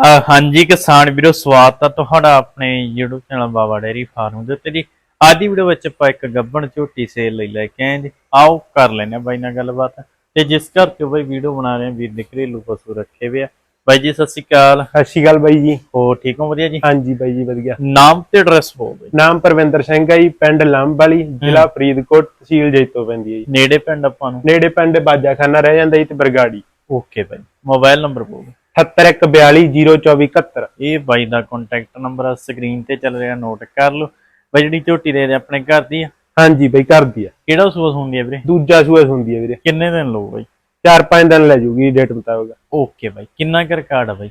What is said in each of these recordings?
ਹਾਂਜੀ ਕਿਸਾਨ ਵੀਰੋ ਸਵਾਗਤ ਹੈ ਤੁਹਾਡਾ ਆਪਣੇ YouTube channel Baba dairy farm ਦੇ ਉੱਤੇ ਜੀ। ਅੱਜ ਦੀ ਵੀਡੀਓ ਵਿੱਚ ਆਪਾਂ ਇੱਕ ਗੱਬਣ ਝੋਟੀ ਸੇਲ ਲਈ ਲੈ ਕੇ ਆਏ ਜੀ। ਆਓ ਕਰ ਲੈਨੇ ਬਾਈ ਨਾਲ ਗੱਲਬਾਤ। ਤੇ ਜਿਸ ਕਰਕੇ ਬਾਈ ਵੀਡੀਓ ਬਣਾ ਰਹੇ ਹਾਂ ਵੀਰ ਦੇ ਘਰੇਲੂ ਪਸ਼ੂ ਰੱਖੇ ਹੋਏ ਆ। ਬਾਈ ਜੀ ਸਤਿ ਸ਼੍ਰੀ ਅਕਾਲ। ਸਤਿ ਸ਼੍ਰੀ ਅਕਾਲ ਬਾਈ ਜੀ। ਹੋ ਠੀਕ ਹੋ? ਵਧੀਆ ਜੀ? ਹਾਂਜੀ ਬਾਈ ਜੀ ਵਧੀਆ। ਨਾਮ ਤੇ ਐਡਰੈਸ ਬੋਲ ਬਾਈ ਨਾਮ ਪਰਵਿੰਦਰ ਸਿੰਘ ਹੈ ਜੀ ਪਿੰਡ ਲੰਬ ਵਾਲੀ ਜ਼ਿਲ੍ਹਾ ਫਰੀਦਕੋਟ ਤਹਿਸੀਲ ਜੈਤੋ ਪੈਂਦੀ ਹੈ ਜੀ। ਨੇੜੇ ਪਿੰਡ ਆਪਾਂ ਨੂੰ? ਨੇੜੇ ਪਿੰਡ ਬਾਜਾਖਾਨਾ ਰਹਿ ਜਾਂਦਾ ਜੀ ਤੇ ਬਰਗਾੜੀ। ਓਕੇ ਬਾਈ ਮੋਬਾਈਲ ਨੰਬਰ ਬੋਲ 7142042471 ਇਹ ਬਾਈ ਦਾ ਕੰਟੈਕਟ ਨੰਬਰ ਆ ਸਕਰੀਨ ਤੇ ਚੱਲ ਰਿਹਾ ਨੋਟ ਕਰ ਲਓ। ਬਾਈ ਜਿਹੜੀ ਝੋਟੀ ਦੇ ਰਹੇ ਆਪਣੇ ਘਰ ਦੀ ਆ? ਹਾਂਜੀ ਬਾਈ ਕਰਦੀ ਆ। ਕਿਹੜਾ ਸੂਸ ਹੁੰਦੀ ਹੈ ਵੀਰੇ? ਦੂਜਾ ਸੂਆ ਹੁੰਦੀ ਹੈ ਵੀਰੇ। ਕਿੰਨੇ ਦਿਨ ਲਓ ਬਾਈ? 4-5 ਦਿਨ ਲੈ ਜੂਗੀ ਡੇਟ ਮੁਤਾਬਕ। ਓਕੇ ਬਾਈ ਕਿੰਨਾ ਕਰ ਕਾਰਡ ਆ ਬਾਈ?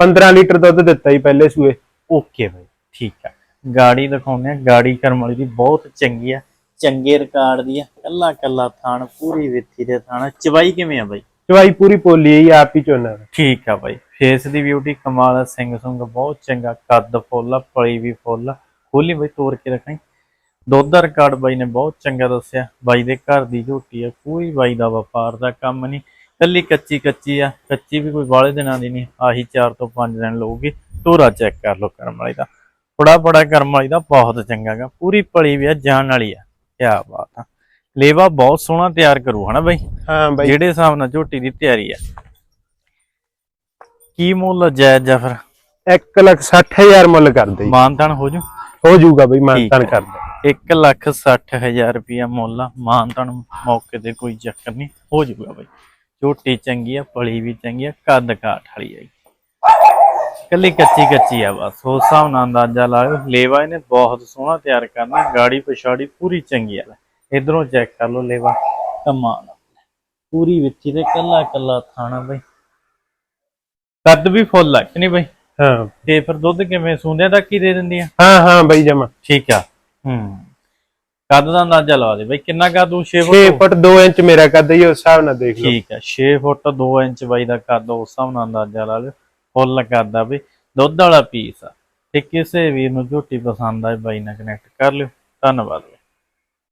15 ਲੀਟਰ ਦੁੱਧ ਦਿੱਤਾ ਜੀ ਪਹਿਲੇ ਸੂਏ। ਓਕੇ ਬਾਈ ਠੀਕ ਆ। ਗਾੜੀ ਦਿਖਾਉਂਦੇ ਆ ਗਾੜੀ ਕਰਮ ਵਾਲੀ ਦੀ ਬਹੁਤ ਚੰਗੀ ਆ ਚੰਗੇ ਰਿਕਾਰਡ ਦੀ ਆ। ਕੱਲਾ ਕੱਲਾ ਥਾਣ ਪੂਰੀ ਵਿੱਥੀ ਦੇ ਥਾਣ ਚਵਾਈ ਕਿਵੇਂ ਆ ਬਾਈ? ਚਵਾਈ ਪੂਰੀ ਪੋਲੀ ਹੈ ਜੀ, ਆਪ ਹੀ ਚੋਣਾ ਠੀਕ ਆ ਬਾਈ ਫੇਸ ਦੀ ਬਿਊਟੀ ਕਮਾਲ ਆ, ਸਿੰਘ ਸੁੰਗ ਬਹੁਤ ਚੰਗਾ, ਕੱਦ ਫੁੱਲ ਆ, ਪਲੀ ਵੀ ਫੁੱਲ ਆ। ਖੋਲੀ ਬਾਈ, ਤੋੜ ਕੇ ਰੱਖਾਈ ਦੁੱਧ ਦਾ ਰਿਕਾਰਡ ਬਾਈ ਨੇ ਬਹੁਤ ਚੰਗਾ ਦੱਸਿਆ। ਬਾਈ ਦੇ ਘਰ ਦੀ ਝੋਟੀ ਆ, ਕੋਈ ਬਾਈ ਦਾ ਵਪਾਰ ਦਾ ਕੰਮ ਨਹੀਂ। ਕੱਲੀ ਕੱਚੀ ਕੱਚੀ ਆ, ਕੱਚੀ ਵੀ ਕੋਈ ਵਾਲੇ ਦਿਨਾਂ ਦੀ ਨਹੀਂ, ਆਹੀ 4 ਤੋਂ 5 ਦਿਨ ਲਊਗੀ। ਤੋਰਾ ਚੈੱਕ ਕਰ ਲਓ ਕਰਮ ਵਾਲੀ ਦਾ। ਬੜਾ ਬੜਾ ਕਰਮ ਵਾਲੀ ਦਾ ਬਹੁਤ ਚੰਗਾ ਗਾ। ਪੂਰੀ ਪਲੀ ਵੀ ਆ, ਜਾਣ ਵਾਲੀ ਆ। ਕਿਆ ਬਾਤ ਆ। ਲੇਵਾ ਬਹੁਤ ਸੋਹਣਾ ਤਿਆਰ ਕਰੂ ਹਨਾ ਬਾਈ? ਹਾਂ ਬਾਈ। ਜਿਹੜੇ ਹਿਸਾਬ ਨਾਲ ਝੋਟੀ ਦੀ ਤਿਆਰੀ ਆ। ਕੀ ਮੁੱਲ ਜਾਇਜ਼ ਜਾਂ ਫਿਰ? 160000 ਮੁੱਲ ਕਰਦੇ। ਜੀ ਮਾਨਤਾਨ ਹੋ ਜੂ? ਹੋ ਜਾਊਗਾ ਬਾਈ ਮਾਨਤਾਨ। ਕਰਦਾ। 1 ਲੱਖ 60 ਹਜ਼ਾਰ ਰੁਪਿਆ ਮੁੱਲ ਆ। ਮਾਨਤਾਨ ਮੌਕੇ ਤੇ ਕੋਈ ਚੱਕਰ ਨਹੀਂ। ਹੋ ਜੂਗਾ ਬਾਈ। ਝੋਟੀ ਚੰਗੀ ਆ ਪਲੀ ਵੀ ਚੰਗੀ ਆ ਕੱਦ ਕਾਠ ਵਾਲੀ ਆ ਕੱਲੀ ਕੱਚੀ ਕੱਚੀ ਆ ਬਸ। ਉਸ ਹਿਸਾਬ ਨਾਲ ਅੰਦਾਜ਼ਾ ਲਾਓ। ਲੇਵਾ ਇਹਨੇ ਬਹੁਤ ਸੋਹਣਾ ਤਿਆਰ ਕਰਨਾ। ਗਾੜੀ ਪਛਾੜੀ ਪੂਰੀ ਚੰਗੀ ਆ। ਇਧਰੋਂ ਚੈੱਕ ਕਰ ਲਓ ਲੇਵਾ। ਕਮਾਲ। ਪੂਰੀ ਵਿੱਚੀ ਤੇ ਕੱਲਾ ਕੱਲਾ ਥਾਣਾ ਬਾਈ। ਕੱਦ ਵੀ ਫੁੱਲ ਆ ਕਿ ਨਹੀਂ ਬਾਈ? ਹਾਂ। ਤੇ ਫਿਰ ਦੁੱਧ ਕਿਵੇਂ ਸੂੰਦਿਆਂ ਤੱਕ ਹੀ ਦੇ ਦਿੰਦੀ ਆ? ਹਾਂ ਹਾਂ ਬਾਈ ਜਮਾ। ਠੀਕ ਆ। ਹੂੰ। ਕੱਦ ਦਾ ਅੰਦਾਜ਼ਾ ਲਾ ਦੇ ਬਈ ਕਿੰਨਾ ਕੱਦ ਉਹ 6 6 ਫੁੱਟ ਫੁੱਟ 2 ਇੰਚ ਮੇਰਾ ਕੱਦ ਜੀ ਉਸ ਹਿਸਾਬ ਨਾਲ ਦੇਖ ਲਓ। ਠੀਕ ਆ 6 ਫੁੱਟ 2 ਇੰਚ ਬਾਈ ਦਾ ਕੱਦ ਉਸ ਹਿਸਾਬ ਨਾਲ ਅੰਦਾਜ਼ਾ ਲਾ ਲਿਓ। ਫੁੱਲ ਕੱਦ ਆ ਬਈ। ਦੁੱਧ ਵਾਲਾ ਪੀਸ ਆ। ਤੇ ਕਿਸੇ ਵੀਰ ਨੂੰ ਝੋਟੀ ਪਸੰਦ ਆਏ ਬਾਈ ਨਾਲ ਕਨੈਕਟ ਕਰ ਲਿਓ। ਧੰਨਵਾਦ